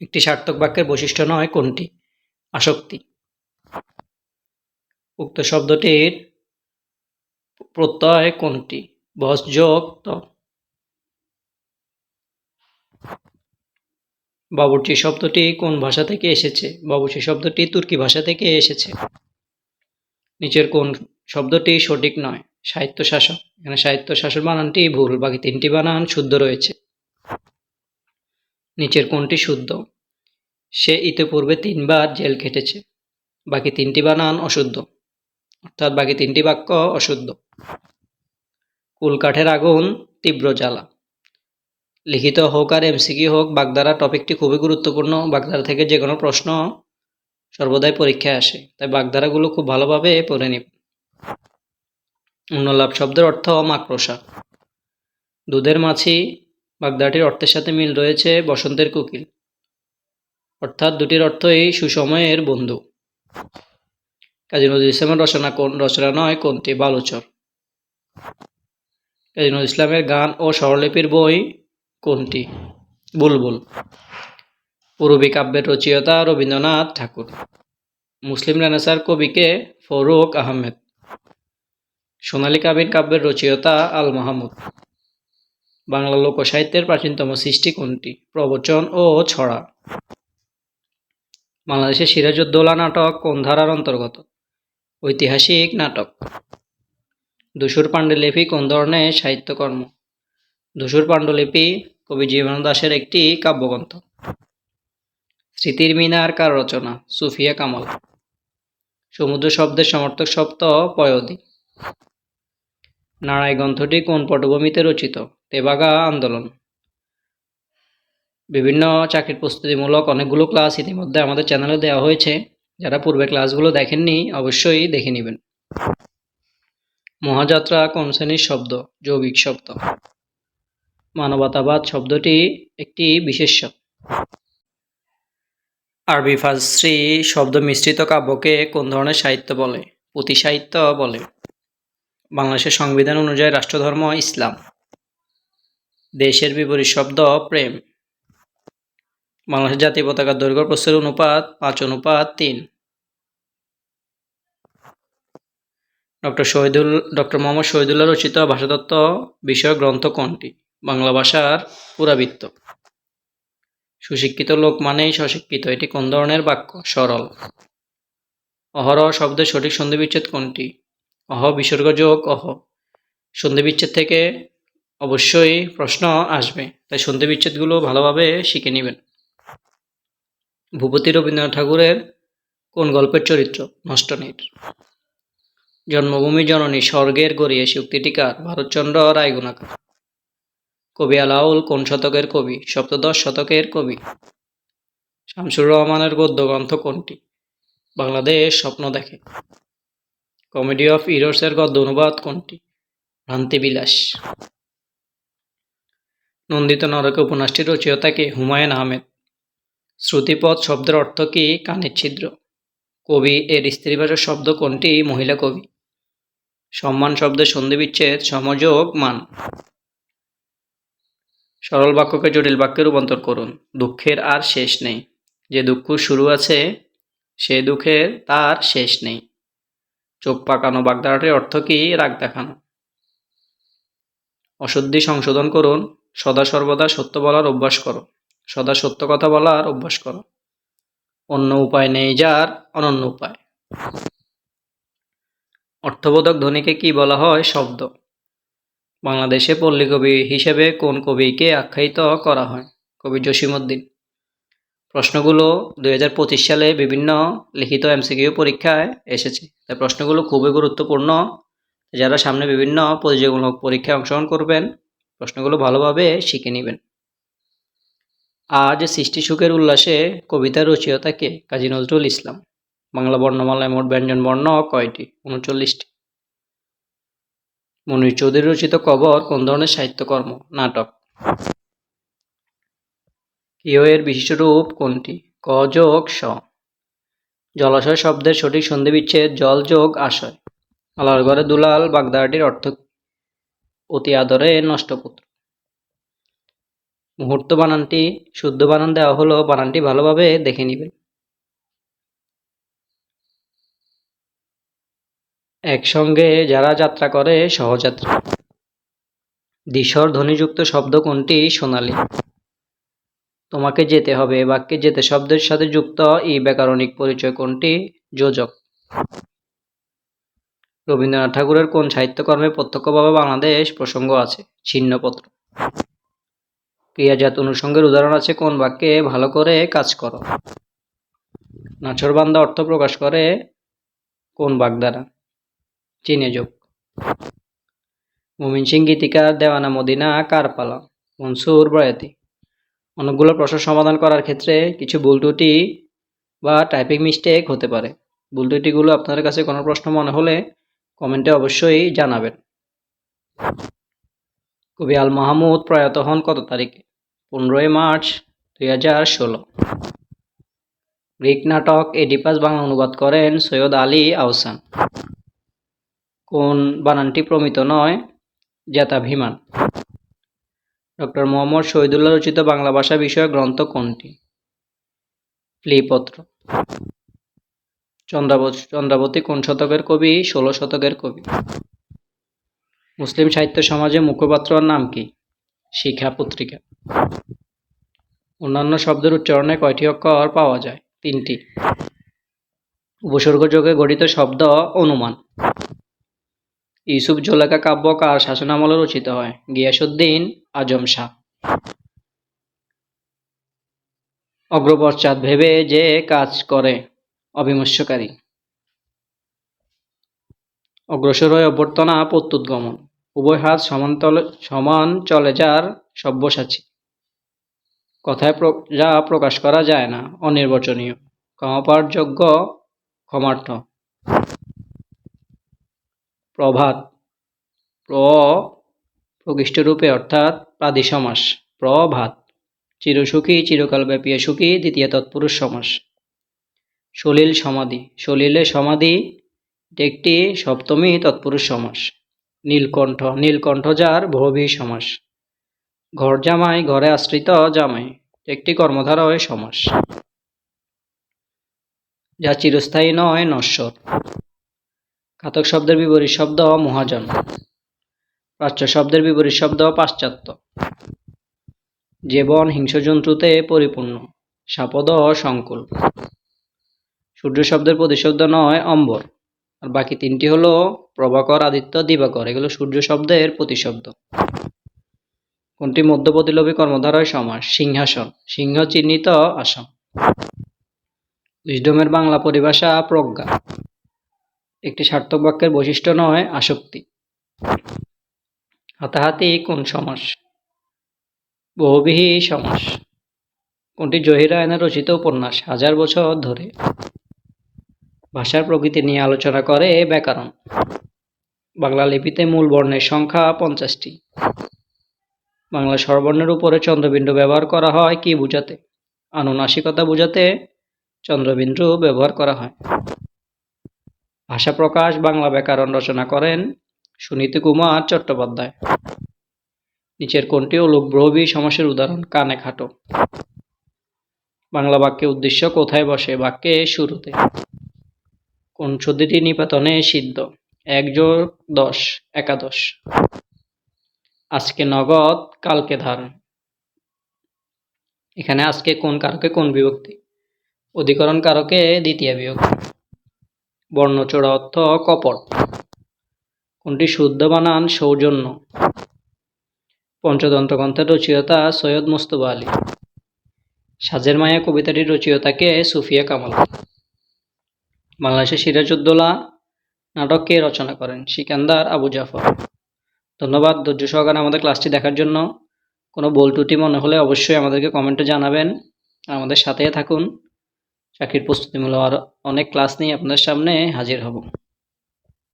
একটি সার্থক বাক্যের বৈশিষ্ট্য নয়, কোনটি? আসক্তি। উক্ত শব্দটির প্রত্যয় কোনটি? বস, যোগ, ত। বাবুর্চি শব্দটি কোন ভাষা থেকে এসেছে? বাবুর্চি শব্দটি তুর্কি ভাষা থেকে এসেছে। নিচের কোন শব্দটি সঠিক নয়? সাহিত্য শাসক। এখানে সাহিত্য শাসন বানানটি ভুল। বাকি তিনটি বানান শুদ্ধ রয়েছে। নিচের কোনটি শুদ্ধ। সে ইতিপূর্বে তিনবার জেল খেটেছে। বাকি তিনটি বানান অশুদ্ধ। অর্থাৎ বাকি তিনটি বাক্য অশুদ্ধ। কুলকাঠের আগুন তীব্র জ্বালা। লিখিত হোক আর এমসিকিউ হোক, বাগদারা টপিকটি খুবই গুরুত্বপূর্ণ। বাগদারা থেকে যে কোনো প্রশ্ন সর্বদাই পরীক্ষায় আসে। তাই বাগদারাগুলো খুব ভালোভাবে পড়ে নিব অন্যলাভ শব্দের অর্থ মাকড়সা। দুধের মাছি বাগধারাটির অর্থের সাথে মিল রয়েছে বসন্তের কোকিল। অর্থাৎ দুটির অর্থই সুসময়ের বন্ধু। কাজী নজরুল ইসলামের রচনা কোন রচনা নয়, কোনটি বালুচর কাজী নজরুল ইসলামের গান ও স্বরলিপির বই কোনটি? বুলবুল। পূর্বী কাব্যের রচয়িতা রবীন্দ্রনাথ ঠাকুর। মুসলিম রেনেসার কবিকে ফরুক আহমেদ। সোনালী কাবিন কাব্যের রচয়িতা আল মাহমুদ। বাংলা লোকসাহিত্যের প্রাচীনতম সৃষ্টি কোনটি? প্রবচন ও ছড়া। বাংলাদেশের সিরাজউদ্দৌলা নাটক কোন ধারার অন্তর্গত? ঐতিহাসিক নাটক। দুসুর পাণ্ডুলিপি কোন ধরনের সাহিত্যকর্ম? দুসুর পাণ্ডুলিপি কবি জীবন দাসের একটি কাব্যগ্রন্থ। স্মৃতির মিনার কার রচনা? সুফিয়া কামাল। সমুদ্র শব্দের সমর্থক শব্দ পয়দি নারায় গ্রন্থটি কোন পটভূমিতে রচিত? তেবাগা আন্দোলন। বিভিন্ন চাকরির প্রস্তুতিমূলক অনেকগুলো ক্লাস ইতিমধ্যে আমাদের চ্যানেলে দেওয়া হয়েছে। যারা পূর্বে ক্লাসগুলো দেখেননি, অবশ্যই দেখে নেবেন। মহাযাত্রা কোন শ্রেণির শব্দ? যৌগিক শব্দ। মানবতাবাদ শব্দটি একটি বিশেষ শব্দ। আরবি, ফার্সি শব্দ মিশ্রিত কাব্যকে কোন ধরনের সাহিত্য বলে? পুঁথি সাহিত্য বলে। বাংলাদেশের সংবিধান অনুযায়ী রাষ্ট্রধর্ম ইসলাম। দেশের বিপরীত শব্দ প্রেম। বাংলাদেশের জাতীয় পতাকার দৈর্ঘ্য প্রস্থের অনুপাত পাঁচ, অনুপাত তিন। ডক্টর শহীদুল, ডক্টর মোহাম্মদ শহীদুল্লাহ রচিত ভাষাতত্ত্ব বিষয়ক গ্রন্থ কোনটি? বাংলা ভাষার পুরাবৃত্ত। সুশিক্ষিত লোক মানেই স্বশিক্ষিত। এটি কোন ধরনের বাক্য? সরল। অহরহ শব্দের সঠিক সন্ধিবিচ্ছেদ কোনটি? অহ বিসর্গ যোগ অহ। সন্ধিবিচ্ছেদ থেকে অবশ্যই প্রশ্ন আসবে। তাই সন্ধিবিচ্ছেদগুলো ভালোভাবে শিখে নেবেন। ভূপতি রবীন্দ্রনাথ ঠাকুরের কোন গল্পের চরিত্র? নষ্টনীর। জন্মভূমি জননী স্বর্গের গড়িয়েছি উক্তিটি কার ভারতচন্দ্র রায়গুণাকার। কবি আলাউল কোন শতকের কবি? সপ্তদশ শতকের কবি। শামসুর রহমানের গদ্য গ্রন্থ কোনটি? বাংলাদেশ স্বপ্ন দেখে। কমেডি অফ ইরোর্সের গদ্য অনুবাদ কোনটি? ভ্রান্তিবিলাস। নন্দিত নরকে উপন্যাসটির রচয়িতাকে হুমায়ুন আহমেদ। শ্রুতিপথ শব্দের অর্থ কি? কানের ছিদ্র। কবি এর স্ত্রীবাচক শব্দ কোনটি? মহিলা কবি। সম্মান শব্দের সন্ধিবিচ্ছেদ, সমযোগ, মান। সরল বাক্যকে জটিল বাক্যে রূপান্তর করুন। দুঃখের আর শেষ নেই। যে দুঃখ শুরু আছে, সে দুঃখের তার শেষ নেই। চোখ পাকানো বাগধারাটির অর্থ কি? রাগ দেখানো। অশুদ্ধি সংশোধন করুন। সদা সর্বদা সত্য বলার অভ্যাস করো। সদা সত্য কথা বলার অভ্যাস করো। অন্য উপায় নেই যার অনন্য উপায়। অর্থবোধক ধ্বনিকে কি বলা হয়? শব্দ। বাংলাদেশে পল্লী কবি হিসেবে কোন কবিকে আখ্যায়িত করা হয়? কবি জসিমউদ্দিন। প্রশ্নগুলো দু হাজার পঁচিশ সালে বিভিন্ন লিখিত এমসিকিউ পরীক্ষায় এসেছে। তাই প্রশ্নগুলো খুবই গুরুত্বপূর্ণ। যারা সামনে বিভিন্ন প্রতিযোগিতামূলক পরীক্ষায় অংশগ্রহণ করবেন প্রশ্নগুলো ভালোভাবে শিখে নেবেন। আজ সৃষ্টি সুখের উল্লাসে কবিতার রচয়িতাকে কাজী নজরুল ইসলাম, বাংলা বর্ণমালায় মোট ব্যঞ্জন বর্ণ কয়টি? উনচল্লিশটি। মনির চৌধুরী রচিত কবর কোন ধরনের সাহিত্যকর্ম? নাটক। কিয় এর বিশিষ্ট রূপ কোনটি? ক যোগ স। জলাশয় শব্দের সঠিক সন্ধি বিচ্ছেদ জল যোগ আশয়। আলার ঘরে দুলাল বাগদাটির অর্থ অতি আদরে নষ্ট নষ্টপুত্র। মুহূর্ত বানানটি, শুদ্ধ বানান দেওয়া হলো বানানটি ভালোভাবে দেখে নেবেন। একসঙ্গে যারা যাত্রা করে, সহযাত্রী। দিশর ধ্বনিযুক্ত শব্দ কোনটি সোনালী তোমাকে যেতে হবে, বাক্যে যেতে শব্দের সাথে যুক্ত এই ব্যাকরণিক পরিচয় কোনটি? যোজক। রবীন্দ্রনাথ ঠাকুরের কোন সাহিত্যকর্মে প্রত্যক্ষভাবে বাংলাদেশ প্রসঙ্গ আছে? ছিন্নপত্র। ক্রিয়াজাত অনুষঙ্গের উদাহরণ আছে কোন বাক্যে, ভালো করে কাজ করো নাছরবান্দা অর্থ প্রকাশ করে কোন বাক দ্বারা চীনে যোগ। মুমিন সিং গীতিকার দেওয়ানা মদিনা কার পালা? মনসুর বয়াতি। অনেকগুলো প্রশ্ন সমাধান করার ক্ষেত্রে কিছু ত্রুটি বা টাইপিং মিস্টেক হতে পারে। ভুল ত্রুটিগুলো আপনাদের কাছে কোনো প্রশ্ন মনে হলে কমেন্টে অবশ্যই জানাবেন। কবি আল মাহমুদ প্রয়াত হন কত তারিখে? পনেরোই মার্চ দুই হাজার ষোলো। গ্রিক নাটক এডিপাস বাংলা অনুবাদ করেন সৈয়দ আলী আহসান। কোন বানানটি প্রমিত নয় জেতাভিমান ডক্টর মোহাম্মদ শহীদুল্লাহ রচিত বাংলা ভাষা বিষয়ক গ্রন্থ কোনটি? প্লিপত্র চন্দ্রাবতী কোন শতকের কবি? ষোলো শতকের কবি। মুসলিম সাহিত্য সমাজে মুখপাত্রর নাম কি? শিখা পত্রিকা। অন্যান্য শব্দের উচ্চারণে কয়টি অক্ষর পাওয়া যায়? তিনটি। উপসর্গযোগে গঠিত শব্দ অনুমান। ইউসুফ জোলেখা কাব্য কার শাসনামলে রচিত হয়? গিয়াসুদ্দিন আজম শাহ। অগ্রপশ্চাৎ ভেবে যে কাজ করে। অবিমর্শকারী অগ্রসর হয়ে অভ্যর্থনা প্রত্যুদ্গমন উভয় হাত সমান্তলে সমান চলে যার সব্যসাচী। কথায় যা প্রকাশ করা যায় না, অনির্বচনীয়। ক্ষমাপাঠযোগ্য ক্ষমার্থ। প্রভাত। প্র, প্রকৃষ্টরূপে অর্থাৎ প্রাদি সমাস প্রভাত। চিরসুখী, চিরকালব্যাপী সুখী, দ্বিতীয় তৎপুরুষ সমাস। সলিল সমাধি। সলিলে সমাধি একটি সপ্তমী তৎপুরুষ সমাস। নীলকণ্ঠ নীলকণ্ঠ যার ভবি সমাস। ঘর জামাই, ঘরে আশ্রিত জামাই, একটি কর্মধারয় সমাস। যা চিরস্থায়ী নয়, নশ্বর। ঘাতক শব্দের বিপরীত শব্দ মহাজন। প্রাচ্য শব্দের বিপরীত শব্দ পাশ্চাত্য। জীবন হিংসজন্তুতে পরিপূর্ণ। সাপদ সংকুল। সূর্য শব্দের প্রতিশব্দ নয়, অম্বর। আর বাকি তিনটি হলো প্রভাকর, আদিত্য, দিবাকর। এগুলো সূর্য শব্দের প্রতিশব্দ। কোনটি মধ্যপ্রতিলোভী কর্মধারয় সমাস সিংহাসন। সিংহ চিহ্নিত আসন। উইজডমের বাংলা পরিভাষা প্রজ্ঞা। একটি সার্থক বাক্যের বৈশিষ্ট্য নয়, আসক্তি। হাতাহাতি কোন সমাস? বহুবিহী সমাস। কোনটি জহির রায়নের রচিত উপন্যাস? হাজার বছর ধরে। ভাষার প্রকৃতি নিয়ে আলোচনা করে ব্যাকরণ। বাংলা লিপিতে মূল বর্ণের সংখ্যা পঞ্চাশটি। বাংলা স্বরবর্ণের উপরে চন্দ্রবিন্দু ব্যবহার করা হয় কি বোঝাতে? আনুনাসিকতা বোঝাতে চন্দ্রবিন্দু ব্যবহার করা হয়। ভাষা প্রকাশ বাংলা ব্যাকরণ রচনা করেন সুনীতি কুমার চট্টোপাধ্যায়। নিচের কোনটি ব্রহবী সমাসের উদাহরণ, কানে খাটো। বাংলা বাক্যে উদ্দেশ্য কোথায় বসে? বাক্যে শুরুতে। কোন সদ্যটি নিপাতনে সিদ্ধ? এক দশ, একাদশ। আজকে নগদ, কালকে ধার। এখানে আজকে কোন কারকে কোন বিভক্তি? অধিকরণ কারকে দ্বিতীয় বিভক্তি। বর্ণচোড়া অর্থ কপট। কোনটি শুদ্ধ বানান সৌজন্য। পঞ্চতন্ত্র গ্রন্থের রচয়িতা সৈয়দ মুস্তফা আলী। সাজের মায়া কবিতাটির রচয়িতাকে সুফিয়া কামাল। বাংলাদেশের সিরাজউদ্দৌলা নাটককে রচনা করেন সিকান্দার আবু জাফর। ধন্যবাদ ধৈর্য সহকারে আমাদের ক্লাসটি দেখার জন্য। কোনো বল টুটি মনে হলে অবশ্যই আমাদেরকে কমেন্টে জানাবেন। আমাদের সাথে থাকুন। চাকরির প্রস্তুতিমূলক আরও অনেক ক্লাস নিয়ে আপনাদের সামনে হাজির হব।